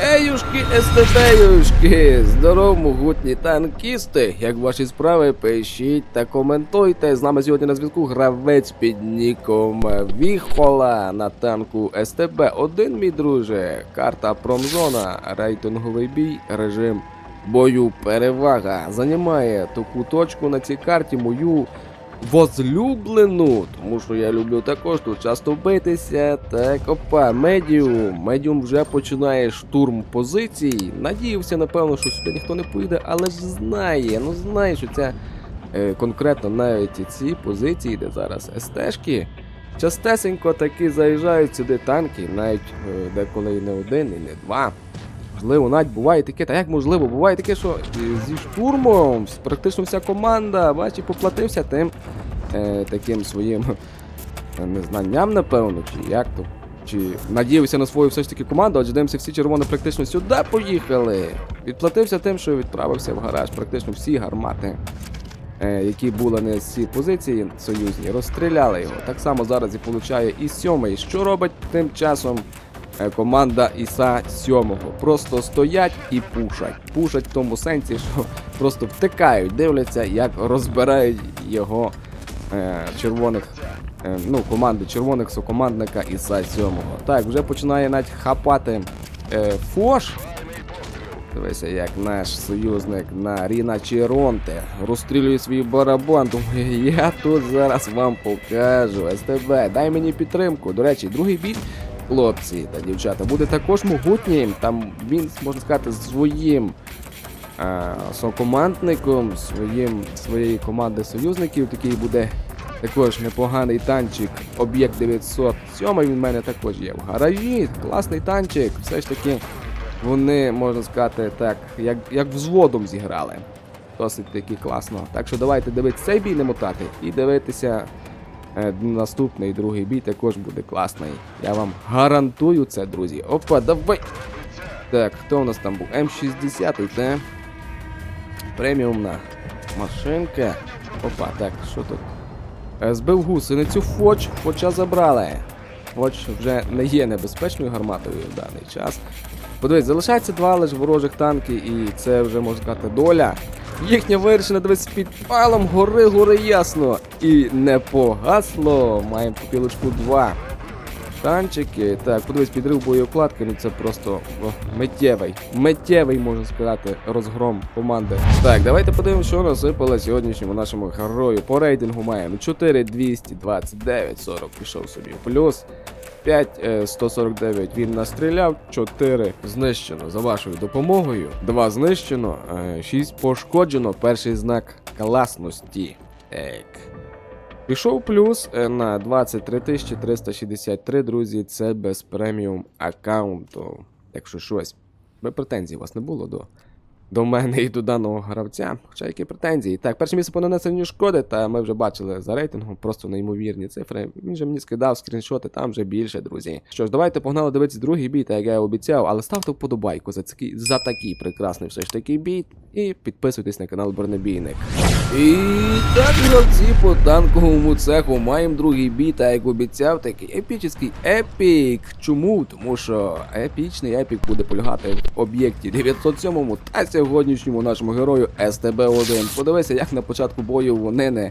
Еюшки, естебеюшки! Здоров, могутні танкісти! Як ваші справи, пишіть та коментуйте. З нами сьогодні на зв'язку гравець під ніком Віхола на танку СТБ-1, мій друже. Карта Промзона, рейтинговий бій, режим бою перевага. Занімає таку точку на цій карті мою возлюблену, тому що я люблю також тут часто битися. Так, опа, медіум. Медіум вже починає штурм позицій. Надіявся, напевно, що сюди ніхто не поїде, але ж знає, ну знає, що ця е, конкретно навіть ці позиції, де зараз СТшки. Частесенько таки заїжджають сюди танки, навіть е, деколи і не один, і не два. Можливо, навіть буває таке, та як можливо, буває таке, що е, зі штурмом практично вся команда, бачиш, поплатився тим е, таким своїм е, незнанням, напевно, чи як то. Чи надіявся на свою все ж таки команду, адже дивимося, всі червоні практично сюди поїхали. Відплатився тим, що відправився в гараж. Практично всі гармати, е, які були на цій позиції союзні, розстріляли його. Так само зараз і получає і сьомий. Що робить тим часом команда Іса сьомого? Просто стоять і пушать. Пушать в тому сенсі, що просто втикають, дивляться, як розбирають його е, червоних. е, Ну, команди червоних сокомандника Іса сьомого. Так, вже починає навіть хапати е, Фош. Дивися, як наш союзник на Ріна Чіронте розстрілює свій барабан. Думаю, я тут зараз вам покажу. СТБ, дай мені підтримку. До речі, другий бій, хлопці та дівчата, буде також могутнім. Там він, можна сказати, своїм е, сокомандником, своїм, своєї команди союзників. Такий буде також непоганий танчик. Об'єкт 907 він в мене також є в гаражі. Класний танчик. Все ж таки вони, можна сказати, так, як, як взводом зіграли. Досить таки класно. Так що давайте дивитися цей бій не мотати і дивитися наступний другий бій також буде класний. Я вам гарантую це, друзі. Опа, давай! Так, хто у нас там був? М60, те. Преміумна машинка. Опа, так, що тут? Е, Збив гусеницю Фоч, Фоча забрали. Фоч вже не є небезпечною гарматою в даний час. Подивись, залишається два лише ворожих танки, і це вже можна сказати доля. Їхня вирішена дивись з підпалом гори гори ясно. І не погасло. Маємо попілочку 2. Танчики. Так, подивись, підрив боєукладки, ну це просто о, миттєвий. Миттєвий, можна сказати, розгром команди. Так, давайте подивимося, що насипало сьогоднішньому нашому герою. По рейтингу маємо 4 229, 40 пішов собі. Плюс 5 е, 149 він настріляв, 4 знищено за вашою допомогою, 2 знищено, 6 пошкоджено. Перший знак класності. Так. Пішов плюс е, на 23 363, друзі, це без преміум аккаунту. Якщо щось. Би претензій у вас не було до, до мене і до даного гравця. Хоча які претензії. Так, перше місце по нанесенню шкоди, та ми вже бачили за рейтингом, просто неймовірні цифри. Він же мені скидав скріншоти, там вже більше, друзі. Що ж, давайте погнали дивитися другий бій, так як я обіцяв, але ставте вподобайку за такий, за такий прекрасний все ж таки бій. І підписуйтесь на канал Бронебійник. І так, гравці по танковому цеху маємо другий бій, та як обіцяв, такий епічний епік. Чому? Тому що епічний епік буде полягати в об'єкті 907 та сьогоднішньому нашому герою СТБ-1. Подивися, як на початку бою вони не.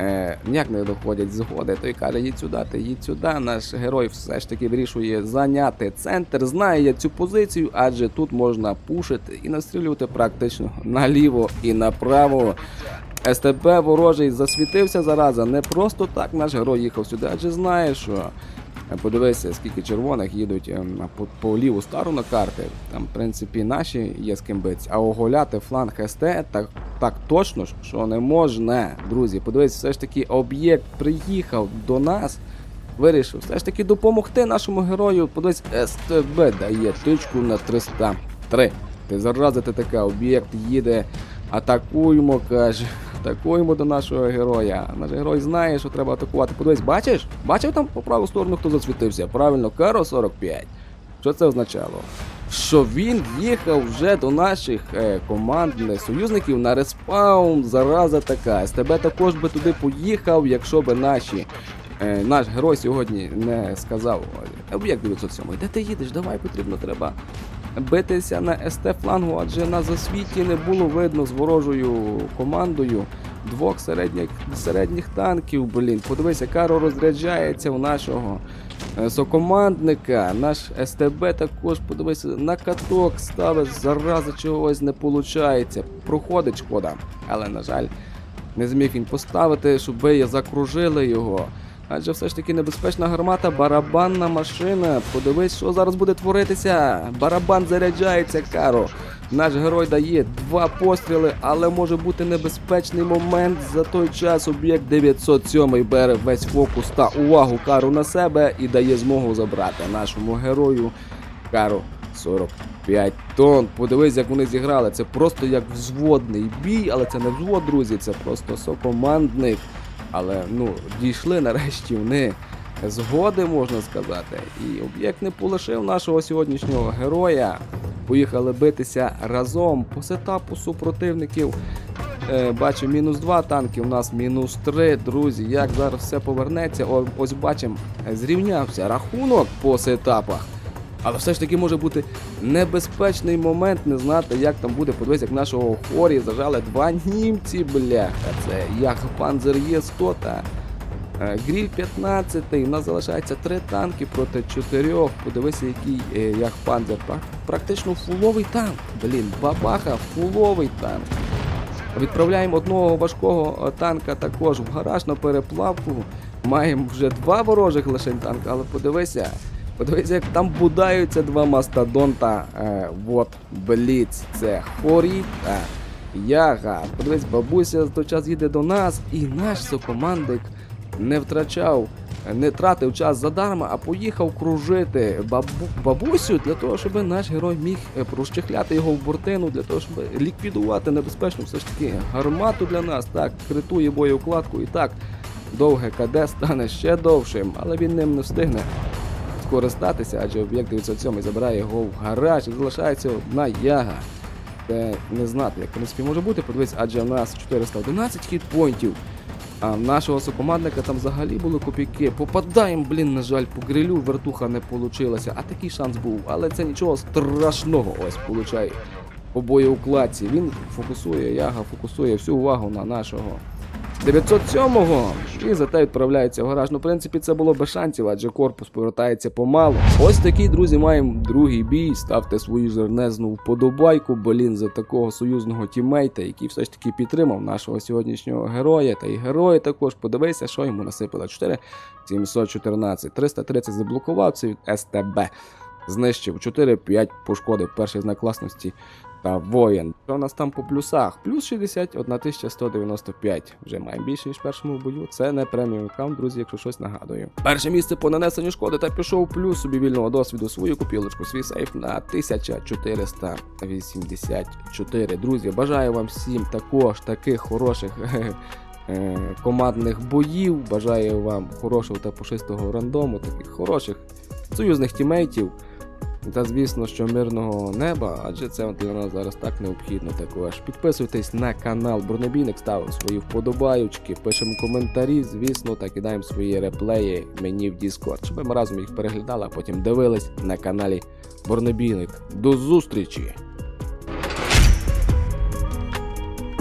Е, ніяк не доходять згоди, той каже, їдь сюди, ти їдь сюди. Наш герой все ж таки вирішує зайняти центр. Знає цю позицію, адже тут можна пушити і настрілювати практично наліво і направо. СТБ ворожий засвітився зараза. Не просто так наш герой їхав сюди, адже знає, що подивися, скільки червоних їдуть е, по, по ліву сторону карти. Там, в принципі, наші є з ким битися. А оголяти фланг СТ так, так точно, що не можна. Друзі, подивись, все ж таки об'єкт приїхав до нас. Вирішив все ж таки допомогти нашому герою. Подивись, СТБ дає тичку на 303. Ти заразити така, об'єкт їде. Атакуємо, каже. Атакуємо до нашого героя. Наш герой знає, що треба атакувати. Подивись, бачиш? Бачив там по праву сторону, хто засвітився? Правильно, Каро 45. Що це означало? Що він їхав вже до наших е, командних союзників на респаун, зараза така. СТБ також би туди поїхав, якщо би наші Е, наш герой сьогодні не сказав об'єкт 907, де ти їдеш? Давай потрібно треба битися на СТ флангу, адже на засвіті не було видно з ворожою командою двох середніх, середніх танків. Блін, подивися, Каро розряджається у нашого е, сокомандника. Наш СТБ також подивися на каток ставиш, зарази чогось не виходить. Проходить шкода, але на жаль. Не зміг він поставити, щоб ви закружили його. Адже все ж таки небезпечна гармата, барабанна машина. Подивись, що зараз буде творитися. Барабан заряджається, Каро. Наш герой дає два постріли, але може бути небезпечний момент. За той час об'єкт 907 бере весь фокус та увагу Кару на себе і дає змогу забрати нашому герою Кару 45 тонн. Подивись, як вони зіграли. Це просто як взводний бій, але це не взвод, друзі, це просто сокомандник. Але ну, дійшли нарешті вони згоди, можна сказати. І об'єкт не полишив нашого сьогоднішнього героя. Поїхали битися разом по сетапу супротивників. Е, бачу, мінус 2 танки, у нас мінус 3. Друзі, як зараз все повернеться. Ось бачимо, зрівнявся рахунок по сетапах. Але все ж таки може бути небезпечний момент, не знати, як там буде. Подивись, як нашого хорі зажали два німці, бляха. Це як Панзер Є 100 та е, Гріль 15. У нас залишається три танки проти чотирьох. Подивися, який е, як Панзер. Практично фуловий танк. Блін, бабаха, фуловий танк. Відправляємо одного важкого е, танка також в гараж на переплавку. Маємо вже два ворожих лише танка, але подивися. Подивися, як там будаються два мастодонта. Е, от, Бліц. Це Хорі та Яга. Подивись, бабуся той час їде до нас, і наш сокомандик не втрачав, не тратив час задарма, а поїхав кружити бабу, бабусю для того, щоб наш герой міг е, прощехляти його в бортину, для того, щоб ліквідувати небезпечну все ж таки гармату для нас. Так, критує боєукладку і так. Довге КД стане ще довшим, але він ним не встигне скористатися, адже об'єкт 907 забирає його в гараж і залишається одна яга. Це не знати, як в принципі може бути. Подивись, адже в нас 411 хітпойнтів. А нашого сокомандника там взагалі були копійки. Попадаємо, блін, на жаль, по грилю вертуха не вийшло. А такий шанс був. Але це нічого страшного ось получає по боєукладці. Він фокусує, яга фокусує всю увагу на нашого 907-го і зате відправляється в гараж. Ну, в принципі, це було без шансів, адже корпус повертається помалу. Ось такий, друзі, маємо другий бій. Ставте свою зернезну вподобайку, блін, за такого союзного тіммейта, який все ж таки підтримав нашого сьогоднішнього героя. Та й герої також. Подивися, що йому насипало. 4 714, 330 заблокував це від СТБ. Знищив 4-5 пошкодив перший знак класності та воїн. Що у нас там по плюсах? Плюс 61 195. Вже маємо більше, ніж в першому бою. Це не преміум аккаунт, друзі, якщо щось нагадую. Перше місце по нанесенню шкоди та пішов плюс собі вільного досвіду свою купілочку, свій сейф на 1484. Друзі, бажаю вам всім також таких хороших. е, Командних боїв, бажаю вам хорошого та пушистого рандому, таких хороших союзних тімейтів. Та звісно, що мирного неба, адже це для нас зараз так необхідно також. Підписуйтесь на канал Бронебійник, ставимо свої вподобаючки, пишемо коментарі, звісно, та кидаємо свої реплеї мені в Discord, щоб ми разом їх переглядали, а потім дивились на каналі Бронебійник. До зустрічі!